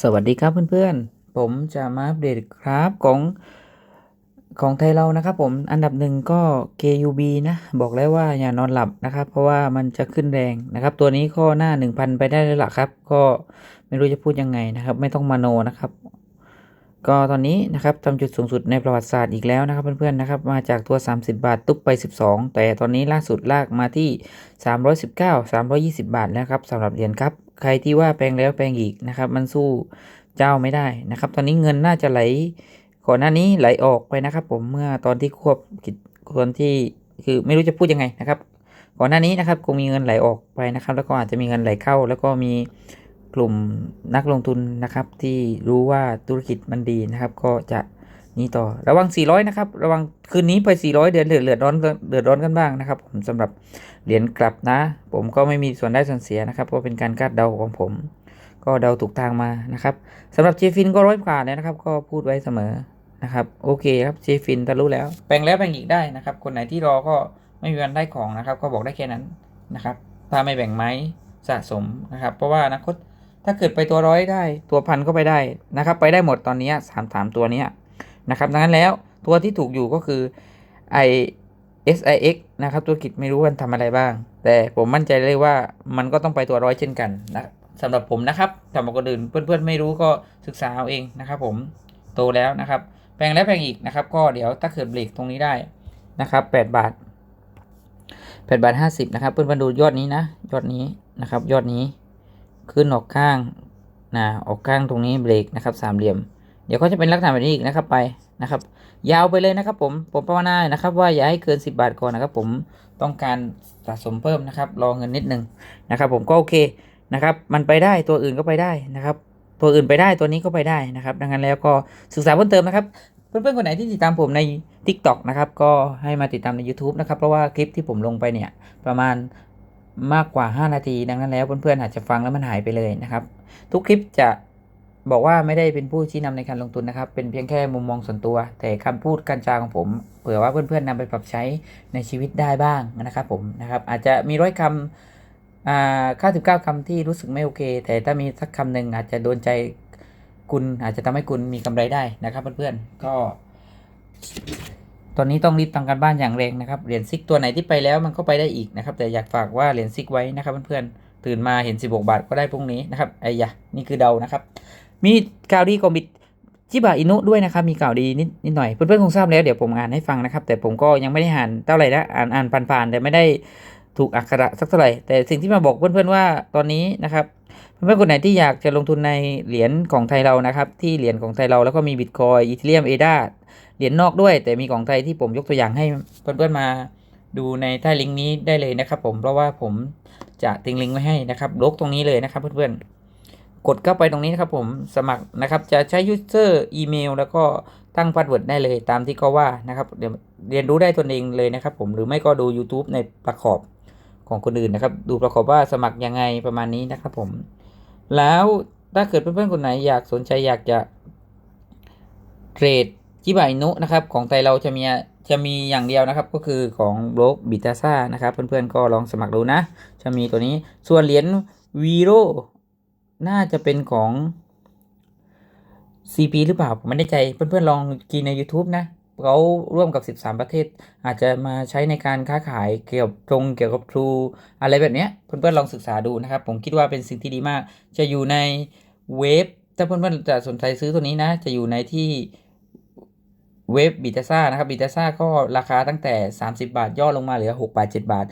สวัสดีครับเพื่อนๆ ผมจะมาอัปเดตครับของของไทยเรานะครับผมอันดับหนึ่งก็ KUB นะบอกแล้วว่าอย่านอนหลับนะครับ เพราะว่ามันจะขึ้นแรงนะครับ ตัวนี้ข้อหน้า 1,000 ไปได้แล้วล่ะครับ ก็ไม่รู้จะพูดยังไงนะครับ ไม่ต้องมาโนนะครับ ก็ตอนนี้นะครับทำจุดสูงสุดในประวัติศาสตร์อีกแล้วนะครับเพื่อนๆนะครับมาจากตัว 30 บาทตุ๊บไป 12 แต่ตอนนี้ล่าสุดลากมาที่ 319 320 บาทแล้วครับสำหรับเหรียญครับ ใครที่ว่าแปลงแล้วแปลงอีกนะครับ มันสู้เจ้าไม่ได้นะครับ ตอนนี้เงินน่าจะไหลก่อนหน้านี้ไหลออกไปนะครับ ผมเมื่อตอนที่ควบกิจคนที่คือไม่รู้จะพูดยังไงนะครับ ก่อนหน้านี้นะครับคงมีเงินไหลออกไปนะครับ แล้วก็อาจจะมีเงินไหลเข้า แล้วก็มีกลุ่มนักลงทุนนะครับ ที่รู้ว่าธุรกิจมันดีนะครับ ก็จะ นี่ต่อระวัง 400 นะครับ ระวังคืนนี้ไป 400 เดือนเดือดเดือดร้อนเดือดร้อนกันบ้างนะครับ ผมสำหรับเหรียญกลับนะ ผมก็ไม่มีส่วนได้ส่วนเสียนะครับเพราะเป็นการคาดเดาของผม ก็เดาถูกทางมานะครับสำหรับเจฟินก็ร้อยกว่าแล้วนะครับ ก็พูดไว้เสมอนะครับโอเคครับเจฟินทะลุแล้วแบ่งแล้วแบ่งอีกได้นะครับ คนไหนที่รอก็ไม่มีวันได้ของนะครับ ก็บอกได้แค่นั้นนะครับถ้าไม่แบ่งไม้สะสมนะครับ เพราะว่าอนาคตถ้าเกิดไปตัวร้อยได้ ตัวพันก็ไปได้นะครับ ไปได้หมดตอนนี้สามสามตัวเนี้ย นะครับดังนั้นแล้วตัวที่ถูกอยู่ก็คือไอ SIX นะครับธุรกิจไม่รู้ว่าทำอะไรบ้าง แต่ผมมั่นใจเลยว่ามันก็ต้องไปตัวร้อยเช่นกันนะสำหรับผมนะครับสำหรับคนอื่นเพื่อนๆไม่รู้ก็ศึกษาเอาเองนะครับ ผมโตแล้วนะครับแปลงแล้วแปลงอีกนะครับ ก็เดี๋ยวถ้าเกิดเบรกตรงนี้ได้นะครับ8บาท8บาท50นะครับเพื่อนๆดูยอดนี้นะ ยอดนี้นะครับ ยอดนี้ขึ้นออกข้างนะออกข้างตรงนี้เบรกนะครับสามเหลี่ยม เดี๋ยวเขาจะเป็นลักษณะแบบนี้อีกนะครับไปนะครับ ยาวไปเลยนะครับ ผมผมภาวนานะครับ ว่าอย่าให้เกิน 10 บาทก่อนนะครับ ผมต้องการสะสมเพิ่มนะครับ รอเงินนิดนึงนะครับ ผมก็โอเคนะครับ มันไปได้ตัวอื่นก็ไปได้นะครับ ตัวอื่นไปได้ตัวนี้ก็ไปได้นะครับ ดังนั้นแล้วก็ศึกษาเพิ่มเติมนะครับเพื่อนๆคนไหนที่ติดตามผมใน TikTok นะครับก็ให้มาติดตามใน YouTube นะครับ เพราะว่าคลิปที่ผมลงไปเนี่ยประมาณมากกว่า 5 นาที ดังนั้นแล้วเพื่อนๆอาจจะฟังแล้วมันหายไปเลยนะครับ ทุกคลิปจะ บอกว่าไม่ได้เป็นผู้ชี้นำในการลงทุนนะครับ เป็นเพียงแค่มุมมองส่วนตัว แต่คำพูดการจาของผม เผื่อว่าเพื่อนๆนำไปปรับใช้ในชีวิตได้บ้างนะครับผมนะครับ อาจจะมีร้อยคำอ่า99คำที่รู้สึกไม่โอเค แต่ถ้ามีสักคำหนึ่งอาจจะโดนใจคุณอาจจะทำให้คุณมีกำไรได้นะครับเพื่อนๆ ก็ ตอนนี้ต้องรีบทำการบ้านอย่างแรงนะครับ เหรียญซิกตัวไหนที่ไปแล้วมันก็ไปได้อีกนะครับ แต่อยากฝากว่าเหรียญซิกไว้นะครับเพื่อนๆ ตื่นมาเห็น 16 บาทก็ได้พรุ่งนี้นะครับไอ้ยะนี่คือเดานะครับ มีข่าวดีของบิดชิบะอินุด้วยนะครับมีข่าวดีนิดนิดหน่อยเพื่อนๆคงทราบแล้วเดี๋ยวผมอ่านให้ฟังนะครับ แต่ผมก็ยังไม่ได้อ่านเท่าไหร่นะอ่านอ่านผ่านๆแต่ไม่ได้ถูกอักขระสักเท่าไหร่แต่สิ่งที่มาบอกเพื่อนๆว่าตอนนี้นะครับเพื่อนๆคนไหนที่อยากจะลงทุนในเหรียญของไทยเรานะครับ ที่เหรียญของไทยเราแล้วก็มีบิตคอยอีเทเรียมเอดาเหรียญนอกด้วย แต่มีของไทยที่ผมยกตัวอย่างให้เพื่อนๆมาดูในใต้ลิงก์นี้ได้เลยนะครับ ผมเพราะว่าผมจะทิ้งลิงก์ไว้ให้นะครับลกตรงนี้เลยนะครับเพื่อนๆ กดเข้าไปตรงนี้นะครับผมสมัครนะครับจะใช้ยูเซอร์อีเมลแล้วก็ตั้งพาสเวิร์ดได้เลยตามที่เขาว่านะครับเดี๋ยวเรียนรู้ได้ตนเองเลยนะครับผมหรือไม่ก็ดู YouTube ในประกอบของคนอื่นนะครับ ดูประกอบว่าสมัครยังไงประมาณนี้นะครับผม แล้วถ้าเกิดเพื่อนๆคนไหนอยากสนใจอยากจะเทรดจิบาอินุนะครับของไทยเราจะมีจะมีอย่างเดียวนะครับก็คือของบล็อกบิตาซ่านะครับ เพื่อนๆก็ลองสมัครดูนะ จะมีตัวนี้ส่วนเหรียญวีโร น่าจะเป็นของ CP หรือเปล่าผมไม่แน่ใจเพื่อนๆลองกีใน YouTube นะเขาร่วมกับ 13 ประเทศ อาจจะมาใช้ในการค้าขายเกี่ยวกับตรงเกี่ยวกับ True อะไรแบบเนี้ยเพื่อนๆลองศึกษาดูนะครับ ผมคิดว่าเป็นสิ่งที่ดีมาก จะอยู่ในเว็บถ้าเพื่อนๆจะสนใจซื้อตัวนี้นะ จะอยู่ในที่เว็บบิตาซ่านะครับบิตาซ่าก็ราคาตั้งแต่ 30 บาทย่อลงมาเหลือ 6 บาท 7 บาท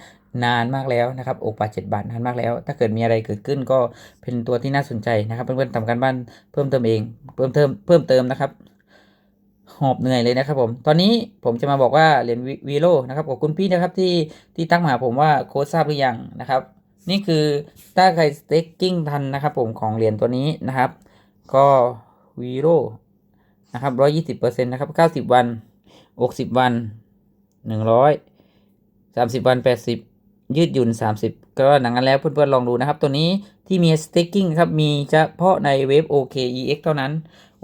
นานมากแล้วนะครับ6บาท7บาทนานมากแล้ว ถ้าเกิดมีอะไรเกิดขึ้นก็เป็นตัวที่น่าสนใจนะครับ เพื่อนๆทำการบ้านเพิ่มเติมเอง เพิ่มเติมเพิ่มเติมนะครับ หอบเหนื่อยเลยนะครับผม ตอนนี้ผมจะมาบอกว่าเหรียญวีโรนะครับขอบคุณพี่นะครับที่ที่ตั้งมาหาผมว่าโค้ดทราบหรือยังนะครับ นี่คือถ้าใครสเต็กกิ้งทันนะครับ ผมของเหรียญตัวนี้นะครับ ก็วีโรนะครับร้อยยี่สิบเปอร์เซ็นต์นะครับเก้าสิบวันหกสิบวันหนึ่งร้อยสามสิบวันแปดสิบ ยืดหยุ่น 30 ก็ดังนั้นแล้วเพื่อนๆลองดูนะครับ ตัวนี้ที่มี staking ครับ มีเฉพาะในเว็บ OKEX เท่านั้น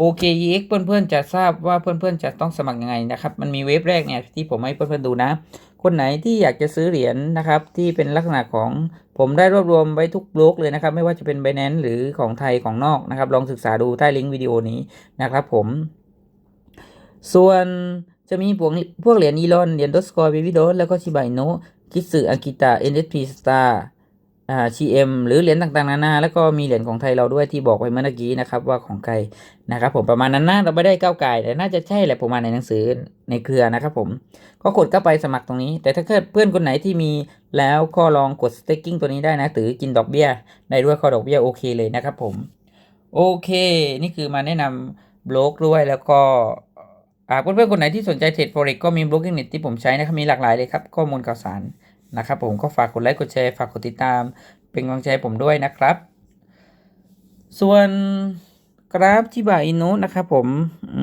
OKEX เพื่อนๆจะทราบว่าเพื่อนๆจะต้องสมัครยังไงนะครับ มันมีเว็บแรกเนี่ยที่ผมให้เพื่อนๆดูนะ คนไหนที่อยากจะซื้อเหรียญนะครับที่เป็นลักษณะของผมได้รวบรวมไว้ทุกบล็อกเลยนะครับ ไม่ว่าจะเป็น Binance หรือของไทยของนอกนะครับ ลองศึกษาดูใต้ลิงก์วิดีโอนี้นะครับผม ส่วนจะมีพวกพวกเหรียญอีลอน เหรียญดอสกอร์เบบี้ดอแล้วก็ชิบายโน คิสึอากิตะ NSP Star อ่า GM หรือเหรียญต่างๆ นานา แล้วก็มีเหรียญของไทยเราด้วยที่บอกไว้เมื่อกี้นะครับ ว่าของใครนะครับ ผมประมาณนั้นนะเราไม่ได้ก้าวไก่แต่น่าจะใช่แหละผมมาในหนังสือในเครือนะครับผมก็กดเข้าไปสมัครตรงนี้ แต่ถ้าเกิดเพื่อนคนไหนที่มีแล้วก็ลองกด staking ตัวนี้ได้นะหรือกินดอกเบี้ยได้ด้วยข้อดอกเบี้ยโอเคเลยนะครับผมโอเค นี่คือมาแนะนำบล็อกด้วยแล้วก็ เพื่อนๆคนไหนที่สนใจเทรด forex ก็มีบล็อกเน็ตที่ผมใช้นะครับมีหลากหลายเลยครับข้อมูลข่าวสารนะครับผมก็ฝากกดไลค์กดแชร์ฝากกดติดตาม เป็นกำลังใจผมด้วยนะครับ ส่วนกราฟชิบะอินุนนะครับผมอื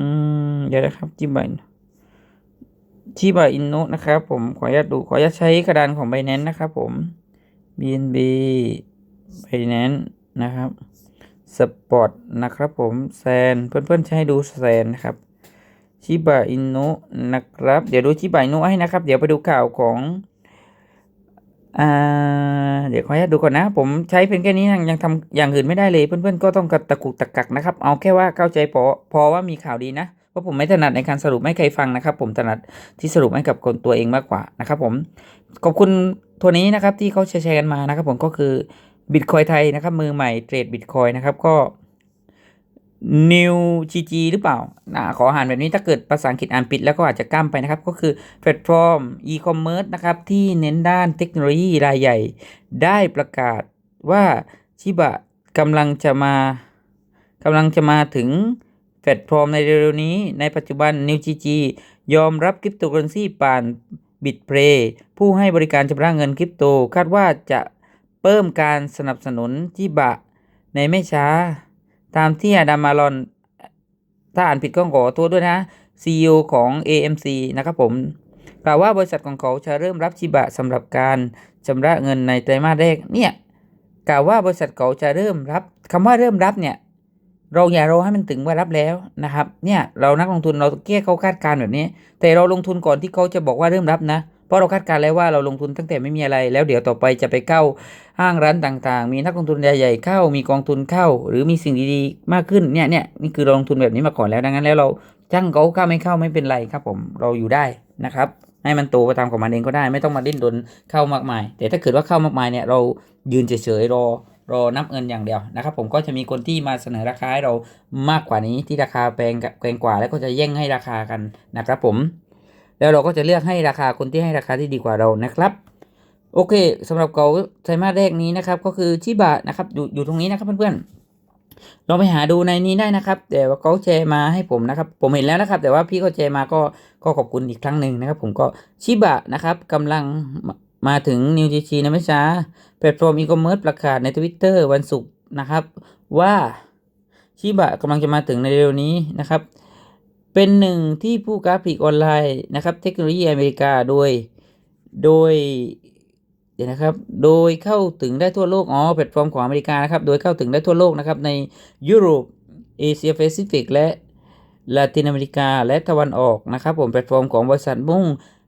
มเดี๋ยวนะครับชิบะชิบะอินุนนะครับผมขออนุญาตดูขออนุญาตใช้กระดานของ Binance นะครับผม BNB Binance นะครับสปอร์ตนะครับผมแซนเพื่อนๆใช้ดูแซนนะครับ ชิบะอินุนะครับ เดี๋ยวดูชิบะอินุให้นะครับ เดี๋ยวไปดูข่าวของอ่าเดี๋ยวขออนุญาตดูก่อนนะ ผมใช้เพียงแค่นี้ยังยังทำอย่างอื่นไม่ได้เลยเพื่อนๆก็ต้องกระตะกุกตะกักนะครับ เอาแค่ว่าเข้าใจพอพอว่ามีข่าวดีนะเพราะผมไม่ถนัดในการสรุปให้ใครฟังนะครับ ผมถนัดที่สรุปให้กับคนตัวเองมากกว่านะครับผมขอบคุณตัวนี้นะครับที่เขาแชร์กันมานะครับ ผมก็คือบิตคอยไทยนะครับมือใหม่เทรดบิตคอยนะครับก็ New GG หรือเปล่านะขออ่านแบบนี้ถ้าเกิดภาษาอังกฤษอ่านปิดแล้วก็อาจจะก้ามไปนะครับ ก็คือแพลตฟอร์ม e-commerce นะครับที่เน้นด้านเทคโนโลยีรายใหญ่ ได้ประกาศว่าชิบะกำลังจะมากำลังจะมาถึงแพลตฟอร์มในเร็วๆนี้ ในปัจจุบัน New GG ยอมรับคริปโตเคอเรนซีผ่านบิตเพลผู้ให้บริการชำระเงินคริปโต คาดว่าจะเพิ่มการสนับสนุนชิบะในไม่ช้า ตามที่อดามารอน ถ้าอ่านผิดก็ขอโทษด้วยนะ CEO ของ AMC นะครับผมกล่าวว่าบริษัทของเขาจะเริ่มรับชิบะสำหรับการชำระเงินในไตรมาสแรกเนี่ยกล่าวว่าบริษัทเขาจะเริ่มรับคำว่าเริ่มรับเนี่ยเราอย่ารอให้มันถึงว่ารับแล้วนะครับเนี่ยเรานักลงทุนเราแก้เขาคาดการณ์แบบนี้ แต่เราลงทุนก่อนที่เขาจะบอกว่าเริ่มรับนะ เพราะเราคาดการณ์แล้วว่าเราลงทุนตั้งแต่ไม่มีอะไร แล้วเดี๋ยวต่อไปจะไปเข้าห้างร้านต่างๆ มีนักลงทุนใหญ่ๆเข้า มีกองทุนเข้า หรือมีสิ่งดีๆมากขึ้นเนี่ยเนี่ยนี่คือเราลงทุนแบบนี้มาก่อนแล้วดังนั้นแล้วเราจ้างเขาเข้าไม่เข้าไม่เป็นไรครับผมเราอยู่ได้นะครับให้มันโตไปตามของมันเองก็ได้ ไม่ต้องมาดิ้นรนเข้ามากมาย แต่ถ้าเกิดว่าเข้ามากมายเนี่ยเรายืนเฉยๆรอรอนับเงินอย่างเดียวนะครับ ผมก็จะมีคนที่มาเสนอราคาให้เรามากกว่านี้ที่ราคาแพงแพงกว่าแล้วก็จะแย่งให้ราคากันนะครับผม แล้วเราก็จะเลือกให้ราคาคนที่ให้ราคาที่ดีกว่าเรานะครับ โอเคสำหรับเกาไตรมาสแรกนี้นะครับก็คือชิบะนะครับอยู่อยู่ตรงนี้นะครับเพื่อนๆลองไปหาดูในนี้ได้นะครับ แต่ว่าเขาแชร์มาให้ผมนะครับ ผมเห็นแล้วนะครับ แต่ว่าพี่เขาแชร์มาก็ก็ขอบคุณอีกครั้งหนึ่งนะครับ ผมก็ชิบะนะครับกำลังมาถึงนิวจีชีนะไม่ช้าแพลตฟอร์มอีคอมเมิร์ซประกาศใน Twitter วันศุกร์นะครับ ว่าชิบะกำลังจะมาถึงในเร็วนี้นะครับ เป็นหนึ่งที่ผู้ค้าปลีกออนไลน์นะครับ เทคโนโลยีอเมริกาโดย โดยเดี๋ยวนะครับ โดยเข้าถึงได้ทั่วโลก อ๋อ แพลตฟอร์มของอเมริกานะครับ โดยเข้าถึงได้ทั่วโลกนะครับ ในยุโรป เอเชียแปซิฟิก และลาตินอเมริกา และตะวันออกนะครับ ผม แพลตฟอร์มของบริษัทมุ่ง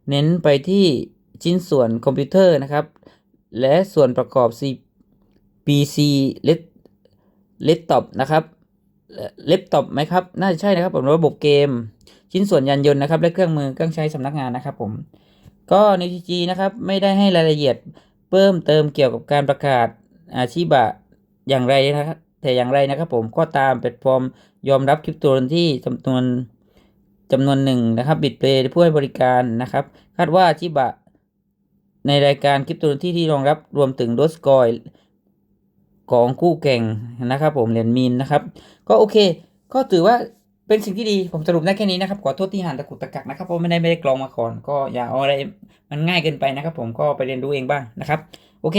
เน้นไปที่ชิ้นส่วนคอมพิวเตอร์นะครับ และส่วนประกอบ C PC เลปเลปท็อปนะครับ เลปท็อปไหมครับ น่าจะใช่นะครับผมระบบเกม ชิ้นส่วนยานยนต์นะครับ และเครื่องมือเครื่องใช้สำนักงานนะครับ ผม ก็ในจีจีนะครับ ไม่ได้ให้รายละเอียดเพิ่มเติมเกี่ยวกับการประกาศอาชีบะอย่างไรนะครับแต่อย่างไรนะครับ ผมก็ตามแพลตฟอร์มยอมรับคริปโตนซีจำนวนจำนวนหนึ่งนะครับ บิตเพลย์ผู้ให้บริการนะครับ คาดว่าอาชิบะในรายการคริปโตนซีที่รองรับรวมถึงโดสกอย ของคู่แข่งนะครับ ผมเหรียญมีนนะครับ ก็โอเค ก็ถือว่าเป็นสิ่งที่ดีผมสรุปได้แค่นี้นะครับขอโทษที่หันตะกุกตะกักนะครับเพราะไม่ได้ไม่ได้กรองมาก่อนก็อย่าเอาอะไรมันง่ายเกินไปนะครับ ผมก็ไปเรียนรู้เองบ้างนะครับโอเค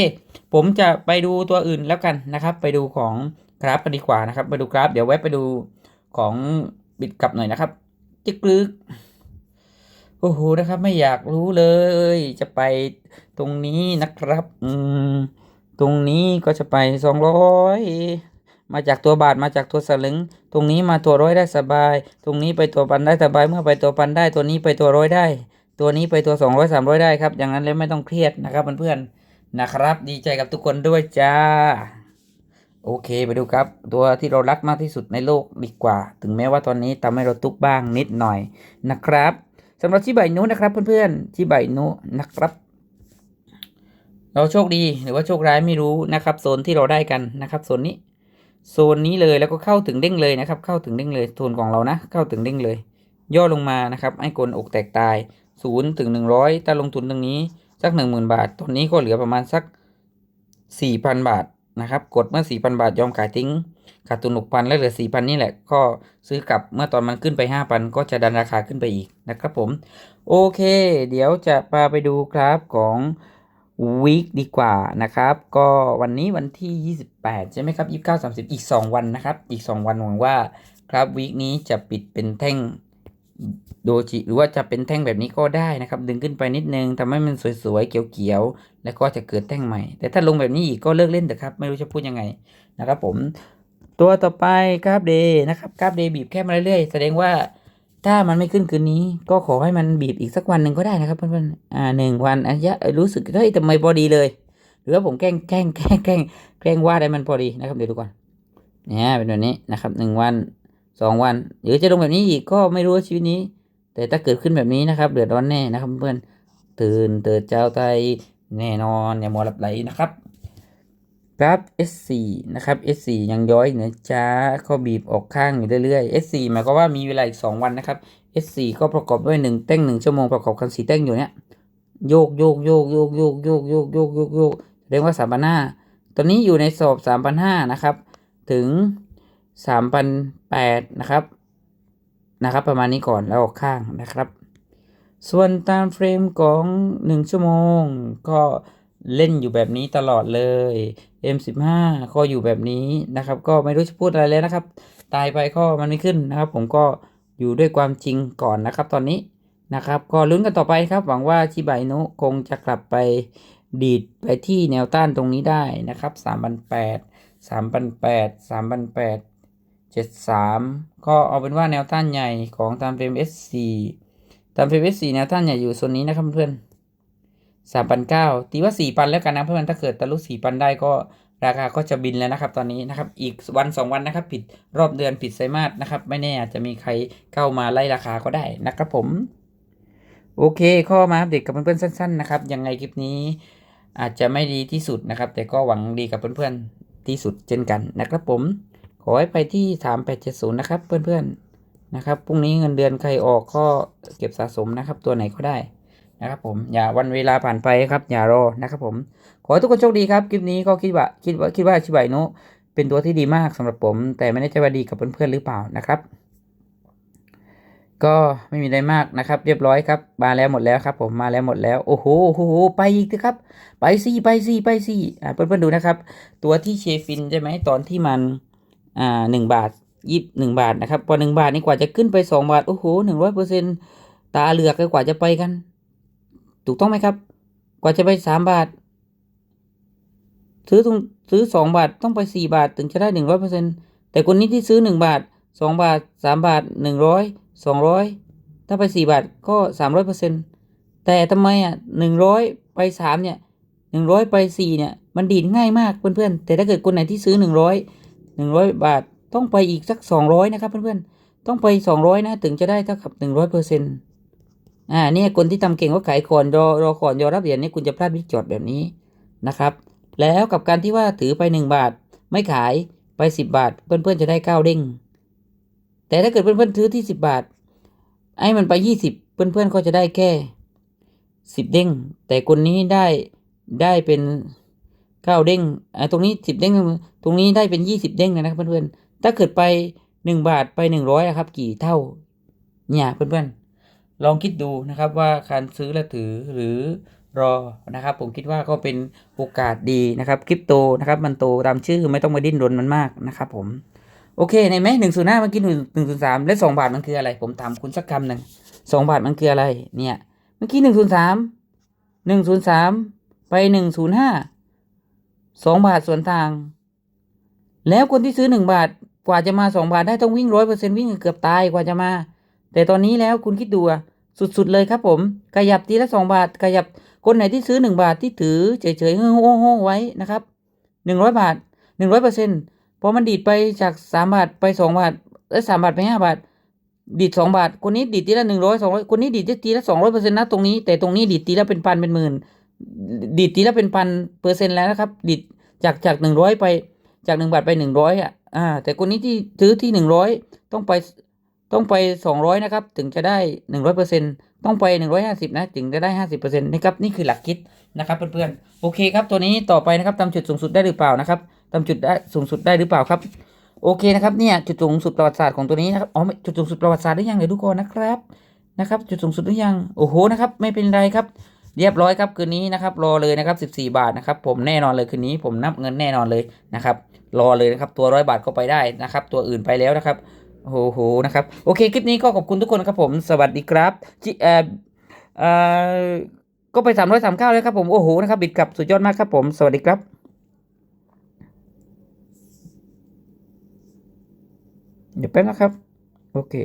ผมจะไปดูตัวอื่นแล้วกันนะครับ ไปดูของกราฟกันดีกว่านะครับไปดูกราฟ เดี๋ยวแวะไปดูของบิดกลับหน่อยนะครับจิกลึกโอ้โหนะครับ ไม่อยากรู้เลย จะไปตรงนี้นะครับ อืม ตรงนี้ก็จะไปสองร้อยมาจากตัวบาทมาจากตัวสลึง ตรงนี้มาตัวร้อยได้สบาย ตรงนี้ไปตัวพันได้สบาย เมื่อไปตัวพันได้ ตัวนี้ไปตัวร้อยได้ ตัวนี้ไปตัวสองร้อยสามร้อยได้ครับ อย่างนั้นเลยไม่ต้องเครียดนะครับเพื่อนๆนะครับ ดีใจกับทุกคนด้วยจ้า โอเคไปดูครับ ตัวที่เรารักมากที่สุดในโลกดีกว่า ถึงแม้ว่าตอนนี้ทำให้เราทุกบ้างนิดหน่อยนะครับสำหรับชิบะอินุนะครับเพื่อนๆชิบะอินุนะครับ เราโชคดีหรือว่าโชคร้ายไม่รู้นะครับ โซนที่เราได้กันนะครับโซนนี้ โซนนี้เลยแล้วก็เข้าถึงเด้งเลยนะครับ เข้าถึงเด้งเลยโซนของเรานะ เข้าถึงเด้งเลย ย่อลงมานะครับให้กลอกแตกตายศูนย์ถึงหนึ่งร้อยถ้าลงทุนตรงนี้สักหนึ่งหมื่นบาทตอนนี้ก็เหลือประมาณสักสี่พันบาทนะครับกดเมื่อสี่พันบาทยอมขายทิ้งขาดทุนหกพันแล้วเหลือสี่พันนี่แหละ ก็ซื้อกลับเมื่อตอนมันขึ้นไปห้าพันก็จะดันราคาขึ้นไปอีกนะครับผม โอเค เดี๋ยวจะพาไปดูกราฟของ วีคดีกว่านะครับ ก็วันนี้วันที่ 28 ใช่ไหมครับ 29 30 อีก 2 วันนะครับ อีก 2 วันหวังว่ากราฟวีคนี้จะปิดเป็นแท่งโดจิหรือว่าจะเป็นแท่งแบบนี้ก็ได้นะครับ ดึงขึ้นไปนิดนึงทำให้มันสวยๆ เขียวๆ แล้วก็จะเกิดแท่งใหม่ แต่ถ้าลงแบบนี้อีกก็เลิกเล่นเถอะครับ ไม่รู้จะพูดยังไงนะครับผม ตัวต่อไปกราฟเดย์นะครับกราฟเดย์บีบแค่มาเรื่อยๆ แสดงว่า ถ้ามันไม่ขึ้นคืนนี้ ก็ขอให้มันบีบอีกสักวันหนึ่งก็ได้นะครับเพื่อนๆอ่าหนึ่งวันอันยะรู้สึกเฮ้ยทำไมพอดีเลย หรือว่าผมแกล้งแกล้งแกล้งแกล้งแกล้งว่าได้มันพอดีนะครับเดี๋ยวดูก่อนเนี่ยเป็นแบบนี้นะครับหนึ่งวันสองวัน หรือจะลงแบบนี้อีกก็ไม่รู้ว่าชีวิตนี้ แต่ถ้าเกิดขึ้นแบบนี้นะครับเดือดร้อนแน่นะครับเพื่อนตื่นเติดเจ้าไตแน่นอนอย่ามัวหลับไหลนะครับ กราฟ S4 นะครับ S4 ยังย้อยอยู่นะจ้าก็บีบออกข้างอยู่เรื่อยๆ S4 หมายความว่ามีเวลาอีกสองวันนะครับ S4 ก็ประกอบด้วยหนึ่งเต้งหนึ่งชั่วโมงประกอบกันสี่เต้งอยู่เนี้ยโยกโยกโยกโยกโยกโยกโยกโยกโยกโยกเรียกว่าสามพันห้าตอนนี้อยู่ในสอบสามพันห้านะครับ ถึงสามพันแปดนะครับ นะครับ ประมาณนี้ก่อนแล้วออกข้างนะครับ ส่วนตามเฟรมของหนึ่งชั่วโมงก็ เล่นอยู่แบบนี้ตลอดเลย M15 ก็อยู่แบบนี้นะครับ ก็ไม่รู้จะพูดอะไรแล้วนะครับ ตายไปก็มันไม่ขึ้นนะครับ ผมก็อยู่ด้วยความจริงก่อนนะครับ ตอนนี้นะครับ ก็ลุ้นกันต่อไปครับ หวังว่าชิบะอินุคงจะกลับไปดีดไปที่แนวต้านตรงนี้ได้นะครับ3 0 0 3 0 0 3 8 73 ก็เอาเป็นว่าแนวต้านใหญ่ของตามเฟรม S4 ตามเฟรม S4 แนวต้านใหญ่อยู่โซนนี้นะครับเพื่อน 3,900ตีว่า4,000แล้วกันนะเพื่อนถ้าเกิดทะลุ4,000ได้ก็ราคาก็จะบินแล้วนะครับ ตอนนี้นะครับ อีกวัน 2 วันนะครับ ผิดรอบเดือนผิดไตรมาสนะครับ ไม่แน่อาจจะมีใครเข้ามาไล่ราคาก็ได้นะครับผม โอเค ข้อมาอัปเดตกับเพื่อนๆสั้น ๆ นะครับ ยังไงคลิปนี้ อาจจะไม่ดีที่สุดนะครับ แต่ก็หวังดีกับเพื่อนๆที่สุดเช่นกันนะครับผม ขอให้ไปที่3870นะครับ เพื่อนๆนะครับพรุ่งนี้เงินเดือนใครออกก็เก็บสะสมนะครับ ตัวไหนก็ได้ นะครับผมอย่าวันเวลาผ่านไปครับอย่ารอนะครับผมขอให้ทุกคนโชคดีครับคลิปนี้ก็คิดว่าคิดว่าคิดว่าชิบะอินุเป็นตัวที่ดีมากสำหรับผม แต่ไม่แน่ใจว่าดีกับเพื่อนๆหรือเปล่านะครับ ก็ไม่มีอะไรมากนะครับ เรียบร้อยครับมาแล้วหมดแล้วครับ ผมมาแล้วหมดแล้วโอ้โหโอ้โหไปอีกเถอะครับ ไปสิไปสิไปสิอ่าเพื่อนๆดูนะครับ ตัวที่เชฟินใช่ไหมตอนที่มันอ่าหนึ่งบาทยิบหนึ่งบาทนะครับพอหนึ่งบาทนี่กว่าจะขึ้นไปสองบาทโอ้โหหนึ่งร้อยเปอร์เซ็นตาเหลือกเลยกว่าจะไปกัน ถูกต้องไหมครับ กว่าจะไปสามบาท ซื้อตรงซื้อสองบาทต้องไปสี่บาทถึงจะได้หนึ่งร้อยเปอร์เซ็นต์แต่คนนี้ที่ซื้อหนึ่งบาทสองบาทสามบาทหนึ่งร้อยสองร้อยถ้าไปสี่บาทก็สามร้อยเปอร์เซ็นต์แต่ทำไมอะหนึ่งร้อยไปสามเนี่ยหนึ่งร้อยไปสี่เนี่ย มันดีดง่ายมากเพื่อนๆ แต่ถ้าเกิดคนไหนที่ซื้อหนึ่งร้อยหนึ่งร้อยบาทต้องไปอีกสักสองร้อยนะครับเพื่อนๆ ต้องไปสองร้อยนะถึงจะได้เท่ากับหนึ่งร้อยเปอร์เซ็นต์ อ่าเนี่ยคนที่ทำเก่งก็ขายก่อนรอรอก่อนยอรับเหรียญนี่คุณจะพลาดวิกจอดแบบนี้นะครับ แล้วกับการที่ว่าถือไปหนึ่งบาท ไม่ขายไปสิบบาท เพื่อนๆจะได้เก้าเด้งแต่ถ้าเกิดเพื่อนๆซื้อที่สิบบาทไอ้มันไปยี่สิบเพื่อนๆก็จะได้แค่สิบเด้งแต่คนนี้ได้ได้เป็นเก้าเด้งอ่าตรงนี้สิบเด้งตรงนี้ได้เป็นยี่สิบเด้งนะครับเพื่อนๆถ้าเกิดไปหนึ่งบาทไปหนึ่งร้อยครับกี่เท่าเนี่ยเพื่อนๆ ลองคิดดูนะครับว่าการซื้อและถือหรือรอนะครับ ผมคิดว่าก็เป็นโอกาสดีนะครับคริปโตนะครับมันโตตามชื่อไม่ต้องมาดิ้นรนมันมากนะครับผมโอเคในไหมหนึ่งศูนย์ห้าเมื่อกี้หนึ่งหนึ่งศูนย์สามและสองบาทมันคืออะไร ผมถามคุณสักคำหนึ่งสองบาทมันคืออะไรเนี่ยเมื่อกี้หนึ่งศูนย์สามหนึ่งศูนย์สามไปหนึ่งศูนย์ห้าสองบาทส่วนต่าง แล้วคนที่ซื้อหนึ่งบาทกว่าจะมาสองบาทได้ต้องวิ่งร้อยเปอร์เซ็นวิ่งเกือบตายกว่าจะมา แต่ตอนนี้แล้วคุณคิดดูสุดๆเลยครับผม ขยับทีละสองบาท ขยับคนไหนที่ซื้อหนึ่งบาทที่ถือเฉยๆโง่โง่ๆไว้นะครับหนึ่งร้อยบาทหนึ่งร้อยเปอร์เซ็นพอมันดีดไปจากสามบาทไปสองบาทเอ้ยสามบาทไปห้าบาท ดีดสองบาท คนนี้ดีดทีละหนึ่งร้อยสองร้อยคนนี้ดีดทีละสองร้อยเปอร์เซ็นต์นะตรงนี้ แต่ตรงนี้ดีดทีละเป็นพันเป็นหมื่นดีดทีละเป็นพันเปอร์เซ็นต์แล้วนะครับดีดจากจากหนึ่งร้อยไปจากหนึ่งบาทไปหนึ่งร้อยอะอ่าแต่คนนี้ที่ซื้อที่หนึ่งร้อยต้องไป ต้องไปสองร้อยนะครับ ถึงจะได้หนึ่งร้อยเปอร์เซ็นต้องไปหนึ่งร้อยห้าสิบนะ ถึงจะได้ห้าสิบเปอร์เซ็นต์นะครับ นี่คือหลักคิดนะครับเพื่อนๆ โอเคครับ ตัวนี้ต่อไปนะครับทำจุดสูงสุดได้หรือเปล่านะครับทำจุดได้สูงสุดได้หรือเปล่าครับ โอเคนะครับ เนี่ยจุดสูงสุดประวัติศาสตร์ของตัวนี้นะครับ อ๋อ จุดสูงสุดประวัติศาสตร์หรือยังเดี๋ยวดูก่อนนะครับ นะครับ จุดสูงสุดหรือยัง โอ้โห นะครับ ไม่เป็นไรครับ เรียบร้อยครับคืนนี้นะครับ รอเลยนะครับ 14 บาทนะครับ ผมแน่นอนเลยคืนนี้ ผมนับเงินแน่นอนเลยนะครับ รอเลยนะครับ ตัวร้อยบาทก็ไปได้นะครับ ตัวอื่นไปแล้วนะครับ โอ้โหนะครับ โอเค คลิปนี้ก็ขอบคุณทุกคนครับผม สวัสดีครับจิเอ่อเอ่อก็ไป3 3 9แล้วครับผม โอ้โห นะครับ บิดกลับสุดยอดมากครับผม สวัสดีครับเดี๋ยวแป๊บนะครับ โอเค